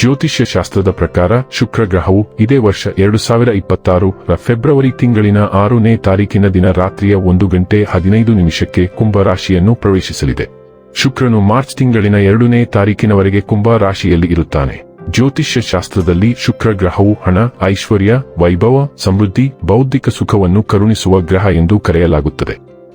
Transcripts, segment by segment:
ಜ್ಯೋತಿಷ್ಯ ಶಾಸ್ತ್ರದ ಪ್ರಕಾರ ಶುಕ್ರ ಗ್ರಹವು ಇದೇ ವರ್ಷ ಎರಡು ಸಾವಿರ ಇಪ್ಪತ್ತಾರು ರ ಫೆಬ್ರವರಿ ತಿಂಗಳಿನ ಆರನೇ ತಾರೀಕಿನ ದಿನ ರಾತ್ರಿಯ ಒಂದು ಗಂಟೆ ಹದಿನೈದು ನಿಮಿಷಕ್ಕೆ ಕುಂಭ ರಾಶಿಯನ್ನು ಪ್ರವೇಶಿಸಲಿದೆ. ಶುಕ್ರನು ಮಾರ್ಚ್ ತಿಂಗಳಿನ ಎರಡನೇ ತಾರೀಕಿನವರೆಗೆ ಕುಂಭ ರಾಶಿಯಲ್ಲಿ ಇರುತ್ತಾನೆ. ಜ್ಯೋತಿಷ್ಯ ಶಾಸ್ತ್ರದಲ್ಲಿ ಶುಕ್ರ ಗ್ರಹವು ಹಣ, ಐಶ್ವರ್ಯ, ವೈಭವ, ಸಮೃದ್ಧಿ, ಬೌದ್ಧಿಕ ಸುಖವನ್ನು ಕರುಣಿಸುವ ಗ್ರಹ ಎಂದು ಕರೆಯಲಾಗುತ್ತದೆ.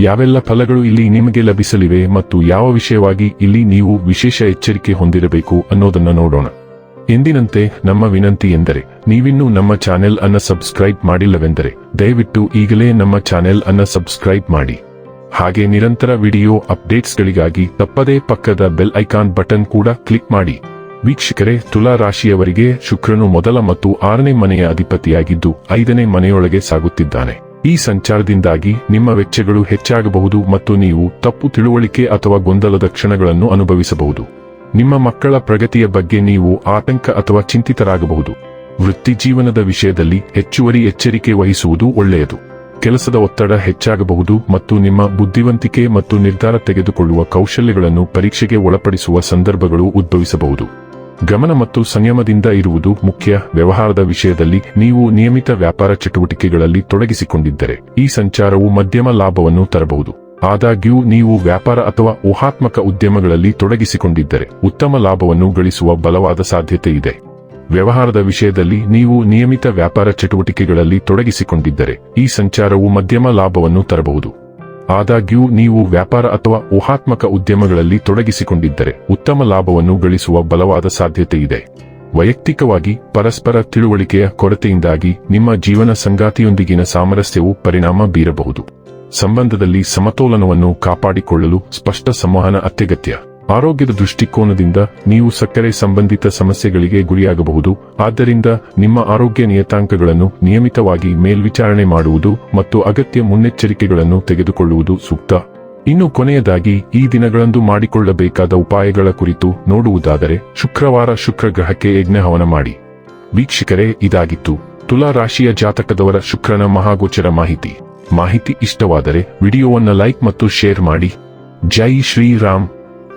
ಯಾವೆಲ್ಲ ಫಲಗಳು ಇಲ್ಲಿ ನಿಮಗೆ ಲಭಿಸಲಿವೆ ಮತ್ತು ಯಾವ ವಿಷಯವಾಗಿ ಇಲ್ಲಿ ನೀವು ವಿಶೇಷ ಎಚ್ಚರಿಕೆ ಹೊಂದಿರಬೇಕು ಅನ್ನೋದನ್ನ ನೋಡೋಣ. ಎಂದಿನಂತೆ ನಮ್ಮ ವಿನಂತಿ ಎಂದರೆ, ನೀವಿನ್ನೂ ನಮ್ಮ ಚಾನೆಲ್ ಅನ್ನ ಸಬ್ಸ್ಕ್ರೈಬ್ ಮಾಡಿಲ್ಲವೆಂದರೆ, ದಯವಿಟ್ಟು ಈಗಲೇ ನಮ್ಮ ಚಾನೆಲ್ ಅನ್ನ ಸಬ್ಸ್ಕ್ರೈಬ್ ಮಾಡಿ. ಹಾಗೆ ನಿರಂತರ ವಿಡಿಯೋ ಅಪ್ಡೇಟ್ಸ್ಗಳಿಗಾಗಿ ತಪ್ಪದೇ ಪಕ್ಕದ ಬೆಲ್ ಐಕಾನ್ ಬಟನ್ ಕೂಡ ಕ್ಲಿಕ್ ಮಾಡಿ. ವೀಕ್ಷಕರೇ, ತುಲಾ ರಾಶಿಯವರಿಗೆ ಶುಕ್ರನು ಮೊದಲ ಮತ್ತು ಆರನೇ ಮನೆಯ ಅಧಿಪತಿಯಾಗಿದ್ದು ಐದನೇ ಮನೆಯೊಳಗೆ ಸಾಗುತ್ತಿದ್ದಾನೆ. ಈ ಸಂಚಾರದಿಂದಾಗಿ ನಿಮ್ಮ ವೆಚ್ಚಗಳು ಹೆಚ್ಚಾಗಬಹುದು ಮತ್ತು ನೀವು ತಪ್ಪು ತಿಳುವಳಿಕೆ ಅಥವಾ ಗೊಂದಲದ ಕ್ಷಣಗಳನ್ನು ಅನುಭವಿಸಬಹುದು. ನಿಮ್ಮ ಮಕ್ಕಳ ಪ್ರಗತಿಯ ಬಗ್ಗೆ ನೀವು ಆತಂಕ ಅಥವಾ ಚಿಂತಿತರಾಗಬಹುದು. ವೃತ್ತಿ ಜೀವನದ ವಿಷಯದಲ್ಲಿ ಹೆಚ್ಚುವರಿ ಎಚ್ಚರಿಕೆ ವಹಿಸುವುದು ಒಳ್ಳೆಯದು. ಕೆಲಸದ ಒತ್ತಡ ಹೆಚ್ಚಾಗಬಹುದು ಮತ್ತು ನಿಮ್ಮ ಬುದ್ಧಿವಂತಿಕೆ ಮತ್ತು ನಿರ್ಧಾರ ತೆಗೆದುಕೊಳ್ಳುವ ಕೌಶಲ್ಯಗಳನ್ನು ಪರೀಕ್ಷೆಗೆ ಒಳಪಡಿಸುವ ಸಂದರ್ಭಗಳು ಉದ್ಭವಿಸಬಹುದು. ಗಮನ ಮತ್ತು ಸಂಯಮದಿಂದ ಇರುವುದು ಮುಖ್ಯ. ವ್ಯವಹಾರದ ವಿಷಯದಲ್ಲಿ ನೀವು ನಿಯಮಿತ ವ್ಯಾಪಾರ ಚಟುವಟಿಕೆಗಳಲ್ಲಿ ತೊಡಗಿಸಿಕೊಂಡಿದ್ದರೆ ಈ ಸಂಚಾರವು ಮಧ್ಯಮ ಲಾಭವನ್ನು ತರಬಹುದು. ಆದಾಗ್ಯೂ, ನೀವು ವ್ಯಾಪಾರ ಅಥವಾ ಊಹಾತ್ಮಕ ಉದ್ಯಮಗಳಲ್ಲಿ ತೊಡಗಿಸಿಕೊಂಡಿದ್ದರೆ ಉತ್ತಮ ಲಾಭವನ್ನು ಗಳಿಸುವ ಬಲವಾದ ಸಾಧ್ಯತೆ ಇದೆ. ವ್ಯವಹಾರದ ವಿಷಯದಲ್ಲಿ ನೀವು ನಿಯಮಿತ ವ್ಯಾಪಾರ ಚಟುವಟಿಕೆಗಳಲ್ಲಿ ತೊಡಗಿಸಿಕೊಂಡಿದ್ದರೆ ಈ ಸಂಚಾರವು ಮಧ್ಯಮ ಲಾಭವನ್ನು ತರಬಹುದು. ಆದಾಗ್ಯೂ ನೀವು ವ್ಯಾಪಾರ ಅಥವಾ ಊಹಾತ್ಮಕ ಉದ್ಯಮಗಳಲ್ಲಿ ತೊಡಗಿಸಿಕೊಂಡಿದ್ದರೆ ಉತ್ತಮ ಲಾಭವನ್ನು ಗಳಿಸುವ ಬಲವಾದ ಸಾಧ್ಯತೆ ಇದೆ ವೈಯಕ್ತಿಕವಾಗಿ ಪರಸ್ಪರ ತಿಳುವಳಿಕೆಯ ಕೊರತೆಯಿಂದಾಗಿ ನಿಮ್ಮ ಜೀವನ ಸಂಗಾತಿಯೊಂದಿಗಿನ ಸಾಮರಸ್ಯವು ಪರಿಣಾಮ ಬೀರಬಹುದು. ಸಂಬಂಧದಲ್ಲಿ ಸಮತೋಲನವನ್ನು ಕಾಪಾಡಿಕೊಳ್ಳಲು ಸ್ಪಷ್ಟ ಸಂವಹನ ಅತ್ಯಗತ್ಯ. ಆರೋಗ್ಯದ ದೃಷ್ಟಿಕೋನದಿಂದ ನೀವು ಸಕ್ಕರೆ ಸಂಬಂಧಿತ ಸಮಸ್ಯೆಗಳಿಗೆ ಗುರಿಯಾಗಬಹುದು. ಆದ್ದರಿಂದ ನಿಮ್ಮ ಆರೋಗ್ಯ ನಿಯತಾಂಕಗಳನ್ನು ನಿಯಮಿತವಾಗಿ ಮೇಲ್ವಿಚಾರಣೆ ಮಾಡುವುದು ಮತ್ತು ಅಗತ್ಯ ಮುನ್ನೆಚ್ಚರಿಕೆಗಳನ್ನು ತೆಗೆದುಕೊಳ್ಳುವುದು ಸೂಕ್ತ. ಇನ್ನು ಕೊನೆಯದಾಗಿ, ಈ ದಿನಗಳಂದು ಮಾಡಿಕೊಳ್ಳಬೇಕಾದ ಉಪಾಯಗಳ ಕುರಿತು ನೋಡುವುದಾದರೆ, ಶುಕ್ರವಾರ ಶುಕ್ರ ಗ್ರಹಕ್ಕೆ ಯಜ್ಞ ಹವನ ಮಾಡಿ. ವೀಕ್ಷಕರೇ, ಇದಾಗಿತ್ತು. ತುಲಾ ರಾಶಿಯ ಜಾತಕದವರ ಶುಕ್ರನ ಮಹಾಗೋಚರ ಮಾಹಿತಿ. ಮಾಹಿತಿ ಇಷ್ಟವಾದರೆ, ವಿಡಿಯೋವನ್ನು ಲೈಕ್ ಮತ್ತು ಶೇರ್ ಮಾಡಿ. ಜೈ ಶ್ರೀರಾಮ್.